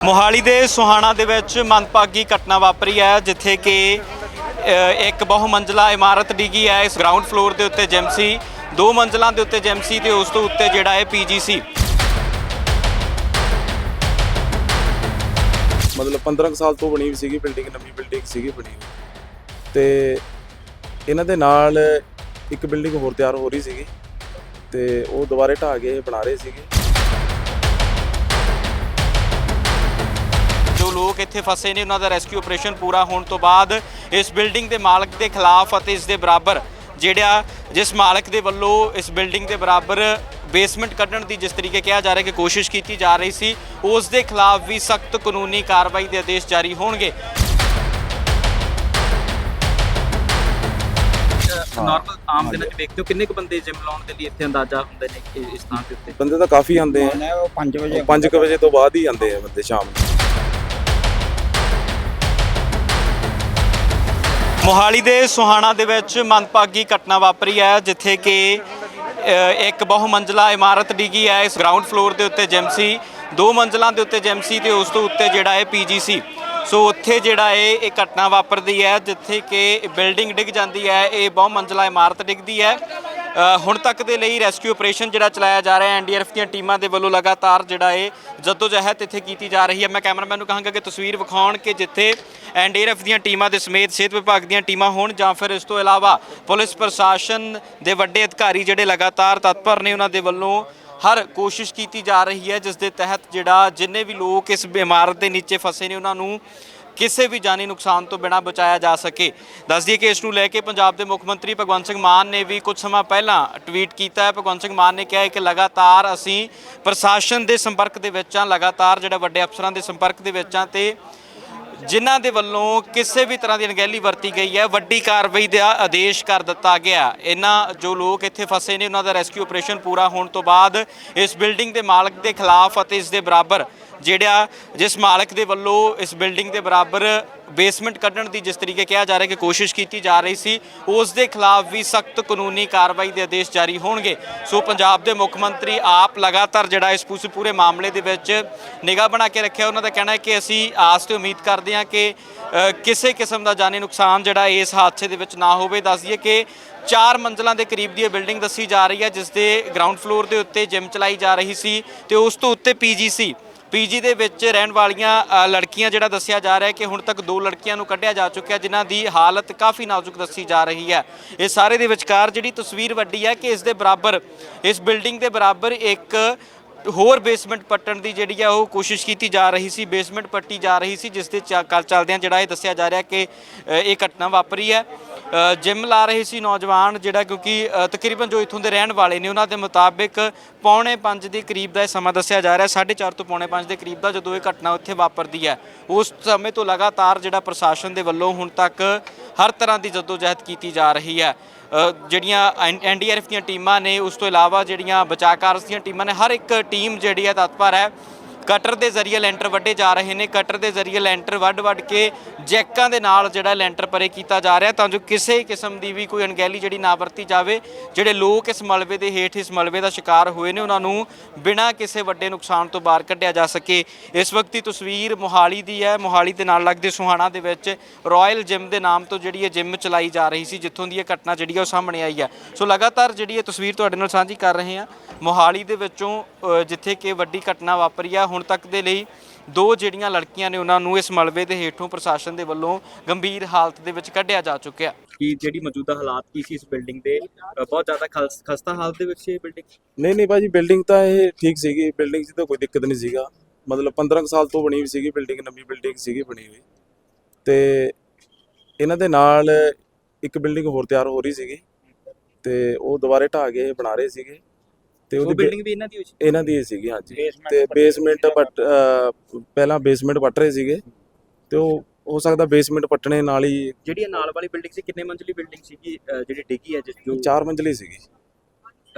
ਮੋਹਾਲੀ ਦੇ ਸੁਹਾਣਾ ਦੇ ਵਿੱਚ ਮੰਦਭਾਗੀ ਘਟਨਾ ਵਾਪਰੀ ਹੈ, ਜਿੱਥੇ ਕਿ ਇੱਕ ਬਹੁ ਇਮਾਰਤ ਡਿੱਗੀ ਹੈ। ਇਸ ਗਰਾਊਂਡ ਫਲੋਰ ਦੇ ਉੱਤੇ ਜਿਮ ਸੀ। ਦੋ ਮੰਜ਼ਲਾਂ ਦੇ ਉੱਤੇ ਜਿਮ ਸੀ ਤੇ ਉਸ ਤੋਂ ਉੱਤੇ ਜਿਹੜਾ ਹੈ ਪੀਜੀ ਸੀ। ਮਤਲਬ 15 ਕੁ ਸਾਲ ਤੋਂ ਬਣੀ ਹੋਈ ਸੀਗੀ ਬਿਲਡਿੰਗ ਨਵੀਂ ਬਿਲਡਿੰਗ ਸੀਗੀ ਬਣੀ ਹੋਈ। ਤੇ ਇਹਨਾਂ ਦੇ ਨਾਲ ਇੱਕ ਬਿਲਡਿੰਗ ਹੋਰ ਤਿਆਰ ਹੋ ਰਹੀ ਸੀਗੀ। ਤੇ ਉਹ ਦੁਬਾਰੇ ਢਾਹ ਕੇ ਬਣਾ ਰਹੇ ਸੀਗੇ। ਜੋ ਲੋਕ ਇੱਥੇ ਫਸੇ ਨੇ ਉਹਨਾਂ ਦਾ ਰੈਸਕਿਊ ਆਪਰੇਸ਼ਨ ਪੂਰਾ ਹੋਣ ਤੋਂ ਬਾਅਦ ਇਸ ਬਿਲਡਿੰਗ ਦੇ ਮਾਲਕ ਦੇ ਖਿਲਾਫ ਅਤੇ ਇਸ ਦੇ ਬਰਾਬਰ ਜਿਹੜਾ ਜਿਸ ਮਾਲਕ ਦੇ ਵੱਲੋਂ ਇਸ ਬਿਲਡਿੰਗ ਦੇ ਬਰਾਬਰ ਬੇਸਮੈਂਟ ਕੱਢਣ ਦੀ ਜਿਸ ਤਰੀਕੇ ਕਿਹਾ ਜਾ ਰਿਹਾ ਕਿ ਕੋਸ਼ਿਸ਼ ਕੀਤੀ ਜਾ ਰਹੀ ਸੀ ਉਸ ਦੇ ਖਿਲਾਫ ਵੀ ਸਖਤ ਕਾਨੂੰਨੀ ਕਾਰਵਾਈ ਦੇ ਆਦੇਸ਼ ਜਾਰੀ ਹੋਣਗੇ। ਨਾਰਮਲ ਆਮ ਦਿਨਾਂ 'ਚ ਵੇਖਦੇ ਹੋ ਕਿੰਨੇ ਕੁ ਬੰਦੇ ਜਿਮ ਲਾਉਣ ਦੇ ਲਈ ਇੱਥੇ ਅੰਦਾਜ਼ਾ ਹੁੰਦੇ ਨੇ ਕਿ ਇਸ ਥਾਂ ਦੇ ਉੱਤੇ? ਬੰਦੇ ਤਾਂ ਕਾਫੀ ਆਉਂਦੇ ਆ। ਉਹ 5 ਵਜੇ 5 ਵਜੇ ਤੋਂ ਬਾਅਦ ਹੀ ਆਉਂਦੇ ਆ ਬੰਦੇ ਸ਼ਾਮ ਨੂੰ। ਮੋਹਾਲੀ ਦੇ ਸੁਹਾਣਾ ਦੇ ਵਿੱਚ ਮੰਦਭਾਗੀ ਘਟਨਾ ਵਾਪਰੀ ਹੈ, ਜਿੱਥੇ ਕਿ ਇੱਕ ਬਹੁਮੰਜ਼ਲਾ ਇਮਾਰਤ ਡਿੱਗੀ ਹੈ। ਇਸ ਗਰਾਊਂਡ ਫਲੋਰ ਦੇ ਉੱਤੇ ਜਿਮ ਸੀ। ਦੋ ਮੰਜ਼ਲਾਂ ਦੇ ਉੱਤੇ ਜਿਮ ਸੀ ਤੇ ਉਸ ਤੋਂ ਉੱਤੇ ਜਿਹੜਾ ਹੈ ਪੀਜੀ ਸੀ। ਸੋ ਉੱਥੇ ਜਿਹੜਾ ਹੈ ਇਹ ਘਟਨਾ ਵਾਪਰਦੀ ਹੈ, ਜਿੱਥੇ ਕਿ ਬਿਲਡਿੰਗ ਡਿੱਗ ਜਾਂਦੀ ਹੈ। ਇਹ ਬਹੁ ਮੰਜ਼ਲਾ ਇਮਾਰਤ ਡਿੱਗਦੀ ਹੈ। ਹੁਣ ਤੱਕ ਦੇ ਲਈ ਰੈਸਕਿਊ ਆਪਰੇਸ਼ਨ ਜਿਹੜਾ ਚਲਾਇਆ ਜਾ ਰਿਹਾ ਹੈ ਐਨਡੀਆਰਐਫ ਦੀਆਂ ਟੀਮਾਂ ਦੇ ਵੱਲੋਂ ਲਗਾਤਾਰ ਜਿਹੜਾ ਇਹ ਜਦੋਜਹਿਦ ਇੱਥੇ ਕੀਤੀ ਜਾ ਰਹੀ ਹੈ। ਮੈਂ ਕੈਮਰਾਮੈਨ ਨੂੰ ਕਹਾਂਗਾ ਕਿ ਤਸਵੀਰ ਵਿਖਾਉਣ ਕਿ ਜਿੱਥੇ ਐਨਡੀਆਰਐਫ ਦੀਆਂ ਟੀਮਾਂ ਦੇ ਸਮੇਤ ਸਿਹਤ ਵਿਭਾਗ ਦੀਆਂ ਟੀਮਾਂ ਹੋਣ ਜਾਂ ਫਿਰ ਇਸ ਤੋਂ ਇਲਾਵਾ ਪੁਲਿਸ ਪ੍ਰਸ਼ਾਸਨ ਦੇ ਵੱਡੇ ਅਧਿਕਾਰੀ ਜਿਹੜੇ ਲਗਾਤਾਰ ਤਤਪਰ ਨੇ, ਉਹਨਾਂ ਦੇ ਵੱਲੋਂ ਹਰ ਕੋਸ਼ਿਸ਼ ਕੀਤੀ ਜਾ ਰਹੀ ਹੈ, ਜਿਸ ਦੇ ਤਹਿਤ ਜਿਹੜਾ ਜਿੰਨੇ ਵੀ ਲੋਕ ਇਸ ਇਮਾਰਤ ਦੇ ਨੀਚੇ ਫਸੇ ਨੇ, ਉਹਨਾਂ ਨੂੰ ਕਿਸੇ ਵੀ ਜਾਨੀ ਨੁਕਸਾਨ ਤੋਂ ਬਿਨਾਂ ਬਚਾਇਆ ਜਾ ਸਕੇ। ਦੱਸ ਦਈਏ ਕਿ ਇਸ ਨੂੰ ਲੈ ਕੇ ਪੰਜਾਬ ਦੇ ਮੁੱਖ ਮੰਤਰੀ ਭਗਵੰਤ ਸਿੰਘ ਮਾਨ ਨੇ ਵੀ ਕੁਝ ਸਮਾਂ ਪਹਿਲਾਂ ਟਵੀਟ ਕੀਤਾ ਹੈ। ਭਗਵੰਤ ਸਿੰਘ ਮਾਨ ਨੇ ਕਿਹਾ ਹੈ ਕਿ ਲਗਾਤਾਰ ਅਸੀਂ ਪ੍ਰਸ਼ਾਸਨ ਦੇ ਸੰਪਰਕ ਦੇ ਵਿੱਚ ਹਾਂ, ਲਗਾਤਾਰ ਜਿਹੜਾ ਵੱਡੇ ਅਫਸਰਾਂ ਦੇ ਸੰਪਰਕ ਦੇ ਵਿੱਚ ਹਾਂ ਤੇ ਜਿਨ੍ਹਾਂ ਦੇ ਵੱਲੋਂ ਕਿਸੇ ਵੀ ਤਰ੍ਹਾਂ ਦੀ ਅਣਗਹਿਲੀ ਵਰਤੀ ਗਈ ਹੈ, ਵੱਡੀ ਕਾਰਵਾਈ ਦਾ ਆਦੇਸ਼ ਕਰ ਦਿੱਤਾ ਗਿਆ। ਇਹਨਾਂ ਜੋ ਲੋਕ ਇੱਥੇ ਫਸੇ ਨੇ, ਉਹਨਾਂ ਦਾ ਰੈਸਕਿਊ ਆਪਰੇਸ਼ਨ ਪੂਰਾ ਹੋਣ ਤੋਂ ਬਾਅਦ ਇਸ ਬਿਲਡਿੰਗ ਦੇ ਮਾਲਕ ਦੇ ਖਿਲਾਫ ਅਤੇ ਇਸ ਦੇ ਬਰਾਬਰ ਜਿਹੜਾ ਜਿਸ ਮਾਲਕ ਦੇ ਵੱਲੋਂ ਇਸ ਬਿਲਡਿੰਗ ਦੇ ਬਰਾਬਰ ਬੇਸਮੈਂਟ ਕੱਢਣ ਦੀ ਜਿਸ ਤਰੀਕੇ ਕਿਹਾ ਜਾ ਰਿਹਾ ਕਿ ਕੋਸ਼ਿਸ਼ ਕੀਤੀ ਜਾ ਰਹੀ ਸੀ, ਉਸ ਦੇ ਖਿਲਾਫ ਵੀ ਸਖਤ ਕਾਨੂੰਨੀ ਕਾਰਵਾਈ ਦੇ ਆਦੇਸ਼ ਜਾਰੀ ਹੋਣਗੇ। ਸੋ ਪੰਜਾਬ ਦੇ ਮੁੱਖ ਮੰਤਰੀ ਆਪ ਲਗਾਤਾਰ ਜਿਹੜਾ ਇਸ ਪੂਰੇ ਪੂਰੇ ਮਾਮਲੇ ਦੇ ਵਿੱਚ ਨਿਗਾਹ ਬਣਾ ਕੇ ਰੱਖਿਆ। ਉਹਨਾਂ ਦਾ ਕਹਿਣਾ ਹੈ ਕਿ ਅਸੀਂ ਆਸ ਤੇ ਉਮੀਦ ਕਰਦੇ ਹਾਂ ਕਿ ਕਿਸੇ ਕਿਸਮ ਦਾ ਜਾਨੀ ਨੁਕਸਾਨ ਜਿਹੜਾ ਇਸ ਹਾਦਸੇ ਦੇ ਵਿੱਚ ਨਾ ਹੋਵੇ। ਦੱਸ ਦਈਏ ਕਿ ਚਾਰ ਮੰਜ਼ਲਾਂ ਦੇ ਕਰੀਬ ਦੀ ਇਹ ਬਿਲਡਿੰਗ ਦੱਸੀ ਜਾ ਰਹੀ ਹੈ, ਜਿਸ ਦੇ ਗਰਾਊਂਡ ਫਲੋਰ ਦੇ ਉੱਤੇ ਜਿਮ ਚਲਾਈ ਜਾ ਰਹੀ ਸੀ ਤੇ ਉਸ ਤੋਂ ਉੱਤੇ ਪੀਜੀ ਸੀ ਪੀਜੀ ਦੇ ਵਿੱਚ ਰਹਿਣ ਵਾਲੀਆਂ ਲੜਕੀਆਂ ਜਿਹੜਾ ਦੱਸਿਆ ਜਾ ਰਿਹਾ ਹੈ ਕਿ ਹੁਣ ਤੱਕ ਦੋ ਲੜਕੀਆਂ ਨੂੰ ਕੱਢਿਆ ਜਾ ਚੁੱਕਿਆ, ਜਿਨ੍ਹਾਂ ਦੀ ਹਾਲਤ ਕਾਫੀ ਨਾਜ਼ੁਕ ਦੱਸੀ ਜਾ ਰਹੀ ਹੈ। ਇਹ ਸਾਰੇ ਦੇ ਵਿਚਕਾਰ ਜਿਹੜੀ ਤਸਵੀਰ ਵੱਡੀ ਹੈ ਕਿ ਇਸ ਦੇ ਬਰਾਬਰ, ਇਸ ਬਿਲਡਿੰਗ ਦੇ ਬਰਾਬਰ ਇੱਕ ਹੋਰ ਬੇਸਮੈਂਟ ਪੱਟਣ ਦੀ ਜਿਹੜੀ ਆ ਉਹ ਕੋਸ਼ਿਸ਼ ਕੀਤੀ ਜਾ ਰਹੀ ਸੀ ਬੇਸਮੈਂਟ ਪੱਟੀ ਜਾ ਰਹੀ ਸੀ ਜਿਸ ਦੇ ਚ- ਕੱਲ ਚੱਲਦਿਆਂ ਜਿਹੜਾ ਇਹ ਦੱਸਿਆ ਜਾ ਰਿਹਾ ਕਿ ਇਹ ਘਟਨਾ ਵਾਪਰੀ ਹੈ। ਅ, ਜਿਮ ਲਾ ਰਹੇ ਸੀ ਨੌਜਵਾਨ ਜਿਹੜਾ ਕਿਉਂਕਿ ਤਕਰੀਬਨ ਜੋ ਇੱਥੋਂ ਦੇ ਰਹਿਣ ਵਾਲੇ ਨੇ ਉਹਨਾਂ ਦੇ ਮੁਤਾਬਿਕ ਪੌਣੇ 5 ਦੇ ਕਰੀਬ ਦਾ ਇਹ ਸਮਾਂ ਦੱਸਿਆ ਜਾ ਰਿਹਾ 4:30 ਤੋਂ ਪੌਣੇ 5 ਦੇ ਕਰੀਬ ਦਾ ਜਦੋਂ ਇਹ ਘਟਨਾ ਉੱਥੇ ਵਾਪਰਦੀ ਹੈ। ਉਸ ਸਮੇਂ ਤੋਂ ਲਗਾਤਾਰ ਜਿਹੜਾ ਪ੍ਰਸ਼ਾਸਨ ਦੇ ਵੱਲੋਂ ਹੁਣ ਤੱਕ ਹਰ ਤਰ੍ਹਾਂ ਦੀ ਜਦੋਜਹਿਦ ਕੀਤੀ ਜਾ ਰਹੀ ਹੈ। ਅ, ਜਿਹੜੀਆਂ ਐਨਡੀਆਰਐਫ ਦੀਆਂ ਟੀਮਾਂ ਨੇ ਉਸ ਤੋਂ ਇਲਾਵਾ ਜਿਹੜੀਆਂ ਬਚਾਅ ਕਾਰਜ ਦੀਆਂ ਟੀਮਾਂ ਨੇ ਹਰ ਇੱਕ ਟੀਮ ਜਿਹੜੀ ਹੈ ਤਤਪਰ ਹੈ। ਕਟਰ ਦੇ ਜ਼ਰੀਏ ਲੈਂਟਰ ਵੱਢੇ ਜਾ ਰਹੇ ਨੇ। ਕਟਰ ਦੇ ਜ਼ਰੀਏ ਲੈਂਟਰ ਵੱਢ ਵੱਢ ਕੇ ਜੈਕਾਂ ਦੇ ਨਾਲ ਜਿਹੜਾ ਲੈਂਟਰ ਪਰੇ ਕੀਤਾ ਜਾ ਰਿਹਾ। ਤਾਂ ਜੋ ਕਿਸੇ ਕਿਸਮ ਦੀ ਵੀ ਕੋਈ ਅਣਗਹਿਲੀ ਜਿਹੜੀ ਨਾ ਵਰਤੀ ਜਾਵੇ, ਜਿਹੜੇ ਲੋਕ ਇਸ ਮਲਬੇ ਦੇ ਹੇਠ ਇਸ ਮਲਬੇ ਦਾ ਸ਼ਿਕਾਰ ਹੋਏ ਨੇ, ਉਹਨਾਂ ਨੂੰ ਬਿਨਾਂ ਕਿਸੇ ਵੱਡੇ ਨੁਕਸਾਨ ਤੋਂ ਬਾਹਰ ਕੱਢਿਆ ਜਾ ਸਕੇ। ਇਸ ਵਕਤ ਦੀ ਤਸਵੀਰ ਮੋਹਾਲੀ ਦੀ ਹੈ। ਮੋਹਾਲੀ ਦੇ ਨਾਲ ਲੱਗਦੇ ਸੁਹਾਣਾ ਦੇ ਵਿੱਚ ਰਾਇਲ ਜਿਮ ਦੇ ਨਾਮ ਤੋਂ ਜਿਹੜੀ ਇਹ ਜਿਮ ਚਲਾਈ ਜਾ ਰਹੀ ਸੀ, ਜਿੱਥੋਂ ਦੀ ਇਹ ਘਟਨਾ ਜਿਹੜੀ ਹੈ ਉਹ ਸਾਹਮਣੇ ਆਈ ਹੈ ਸੋ ਲਗਾਤਾਰ ਜਿਹੜੀ ਇਹ ਤਸਵੀਰ ਤੁਹਾਡੇ ਨਾਲ ਸਾਂਝੀ ਕਰ ਰਹੇ ਹਾਂ। ਮੋਹਾਲੀ ਦੇ ਵਿੱਚੋਂ ਜਿੱਥੇ ਕਿ ਵੱਡੀ ਘਟਨਾ ਵਾਪਰੀ ਆ, ਹੁਣ ਤੱਕ ਦੇ ਲਈ ਦੋ ਜਿਹੜੀਆਂ ਲੜਕੀਆਂ ਨੇ ਉਹਨਾਂ ਨੂੰ ਇਸ ਮਲਬੇ ਦੇ ਹੇਠੋਂ ਪ੍ਰਸ਼ਾਸਨ ਦੇ ਵੱਲੋਂ ਗੰਭੀਰ ਹਾਲਤ ਦੇ ਵਿੱਚ ਕੱਢਿਆ ਜਾ ਚੁੱਕਿਆ। ਕਿ ਜਿਹੜੀ ਮੌਜੂਦਾ ਹਾਲਾਤ ਕੀ ਸੀ ਇਸ ਬਿਲਡਿੰਗ ਦੇ? ਅ, ਬਹੁਤ ਜ਼ਿਆਦਾ ਖਸਤਾ ਹਾਲਤ ਦੇ ਵਿੱਚ ਇਹ ਬਿਲਡਿੰਗ? ਨਹੀਂ ਨਹੀਂ ਭਾਜੀ ਬਿਲਡਿੰਗ ਤਾਂ ਇਹ ਠੀਕ ਸੀਗੀ। ਬਿਲਡਿੰਗ 'ਚ ਤਾਂ ਕੋਈ ਦਿੱਕਤ ਨਹੀਂ ਸੀਗਾ। ਮਤਲਬ 15 ਕੁ ਸਾਲ ਤੋਂ ਬਣੀ ਹੋਈ ਸੀਗੀ ਬਿਲਡਿੰਗ ਨਵੀਂ ਬਿਲਡਿੰਗ ਸੀਗੀ ਬਣੀ ਹੋਈ। ਤੇ ਇਹਨਾਂ ਦੇ ਨਾਲ ਇੱਕ ਬਿਲਡਿੰਗ ਹੋਰ ਤਿਆਰ ਹੋ ਰਹੀ ਸੀਗੀ। ਤੇ ਉਹ ਦੁਬਾਰੇ ਢਾਹ ਕੇ ਇਹ ਬਣਾ ਰਹੇ ਸੀਗੇ। ਤੇ ਉਹ ਉਹਦੀ ਬਿਲਡਿੰਗ ਵੀ ਇਹਨਾਂ ਦੀ ਹੋਈ ਸੀ? ਇਹਨਾਂ ਦੀ ਹੀ ਸੀਗੀ ਹਾਂਜੀ। Basement ਤੇ ਬੇਸਮੈਂਟ ਪੱਟ ਅਹ ਪਹਿਲਾਂ ਬੇਸਮੈਂਟ ਪੱਟ ਰਹੇ ਸੀਗੇ। ਤੇ ਉਹ ਹੋ ਸਕਦਾ ਬੇਸਮੈਂਟ ਪੱਟਣੇ ਨਾਲ ਹੀ ਜਿਹੜੀ ਇਹ ਨਾਲ ਵਾਲੀ ਬਿਲਡਿੰਗ ਸੀ ਕਿੰਨੇ ਮੰਜ਼ਲੀ ਬਿਲਡਿੰਗ ਸੀਗੀ ਜਿਹੜੀ ਡਿੱਗੀ ਹੈ ਜਿਸ ਜੋ ਚਾਰ ਮੰਜ਼ਲੀ ਸੀਗੀ।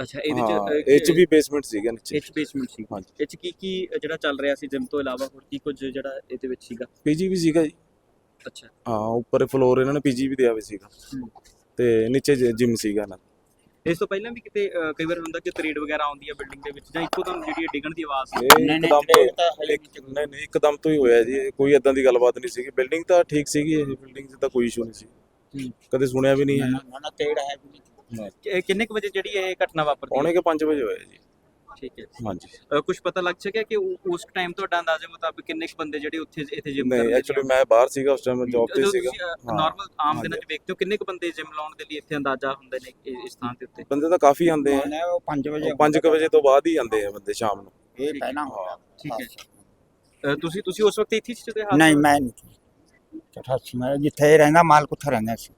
ਅੱਛਾ ਇਹਦੇ ਹਾਂ ਚ ਇਹ 'ਚ ਵੀ ਬੇਸਮੈਂਟ ਸੀਗਾ ਨੀਚੇ ਐਚ ਬੇਸਮੈਂਟ ਸੀ ਹਾਂਜੀ। ਇਹ ਚ ਕੀ ਕੀ ਅ, ਜਿਹੜਾ ਚੱਲ ਰਿਹਾ ਸੀ ਜਿਮ ਤੋਂ ਇਲਾਵਾ ਹੋਰ ਕੀ ਕੁਝ ਜਿਹੜਾ ਇਹਦੇ ਵਿੱਚ ਸੀਗਾ? ਪੀਜੀ ਵੀ ਸੀਗਾ ਜੀ। ਅੱਛਾ। ਹਾਂ ਉੱਪਰ ਫਲੋਰ ਇਹਨਾਂ ਨੇ ਪੀਜੀ ਵੀ ਦਿਆ ਹੋਇਆ ਸੀਗਾ। ਹੂੰ। ਤੇ ਨੀਚੇ ਜਿਮ ਸੀਗਾ ਨਾ ਇਸ ਤੋਂ ਪਹਿਲਾਂ ਵੀ ਕਿਤੇ ਅ, ਕਈ ਵਾਰ ਹੁੰਦਾ ਕਿ ਤਰੇੜ ਵਗੈਰਾ ਆਉਂਦੀ ਹੈ ਬਿਲਡਿੰਗ ਦੇ ਵਿੱਚ ਜਾਂ ਇੱਕੋ ਦਮ ਜਿਹੜੀ ਹੈ ਡਿੱਗਣ ਦੀ ਆਵਾਜ਼ ਇਹ ਇੱਕਦਮ ਤੋਂ ਇੱਕ- ਨਹੀਂ ਨਹੀਂ ਇੱਕਦਮ ਤੋਂ ਹੀ ਹੋਇਆ ਜੀ। ਇਹ ਕੋਈ ਇਦਾਂ ਦੀ ਗੱਲਬਾਤ ਨਹੀਂ ਸੀਗੀ। ਬਿਲਡਿੰਗ ਤਾਂ ਠੀਕ ਸੀਗੀ ਇਹ ਬਿਲਡਿੰਗ 'ਚ ਤਾਂ ਕੋਈ ਇਸ਼ੂ ਨਹੀਂ ਸੀ। ਹੂੰ। ਕਦੇ ਸੁਣਿਆ ਵੀ ਨਹੀਂ। ਹੈ ਨਾ ਤੇੜ ਹੈ ਵੀ ਨਹੀਂ। ਕਿ- ਕਿੰਨੇ ਕੁ ਵਜੇ ਜਿਹੜੀ ਇਹ ਘਟਨਾ ਵਾਪਰਦੀ ਪੌਣੇ ਕੇ 5 ਵਜੇ ਹੋਇਆ ਜੀ। ਠੀਕ ਹੈ। ਹਾਂਜੀ। ਕੁਝ ਪਤਾ ਲੱਗ ਸਕਿਆ ਕਿ ਉਹ- ਉਸ ਟਾਈਮ ਤੁਹਾਡਾ ਅੰਦਾਜ਼ੇ ਮੁਤਾਬਿਕ ਕਿੰਨੇ ਕੁ ਬੰਦੇ ਜਿਹੜੇ ਉੱਥੇ ਇੱਥੇ ਜਿਮ ਨਹੀਂ ਐਕਚੁਅਲੀ ਮੈਂ ਬਾਹਰ ਸੀਗਾ ਉਸ ਟਾਈਮ ਜੌਬ ਤੇ ਸੀਗਾ। ਹਾਂ। ਨਾਰਮਲ ਆਮ। ਦਿਨਾਂ 'ਚ ਵੇਖਦੇ ਹੋ ਕਿੰਨੇ ਕੁ ਬੰਦੇ ਜਿਮ ਲਾਉਣ ਦੇ ਲਈ ਇੱਥੇ ਅੰਦਾਜ਼ਾ ਹੁੰਦੇ ਨੇ ਇਸ- ਇਸ ਥਾਂ ਦੇ ਉੱਤੇ? ਬੰਦੇ ਤਾਂ ਕਾਫੀ ਆਉਂਦੇ ਆ। ਉਹ 5 ਵਜੇ 5 ਵਜੇ ਤੋਂ ਬਾਅਦ ਹੀ ਆਉਂਦੇ ਆ ਬੰਦੇ ਸ਼ਾਮ ਨੂੰ। ਇਹ ਪਹਿਲਾਂ ਹੋਇਆ ਠੀਕ ਹੈ। ਅ, ਤੁਸੀਂ ਤੁਸੀਂ ਉਸ ਵਕਤ ਇੱਥੇ ਸੀ ਜਦੋਂ ਇਹ ਹਾਦਸਾ ਨਹੀਂ? ਮੈਂ ਨਹੀਂ। ਚਠਾਸੀ ਮੈਂ ਜਿੱਥੇ ਰਹਿੰਦਾ ਮਾਲਕ ਉੱਥੇ ਰਹਿੰਦਾ ਸੀ।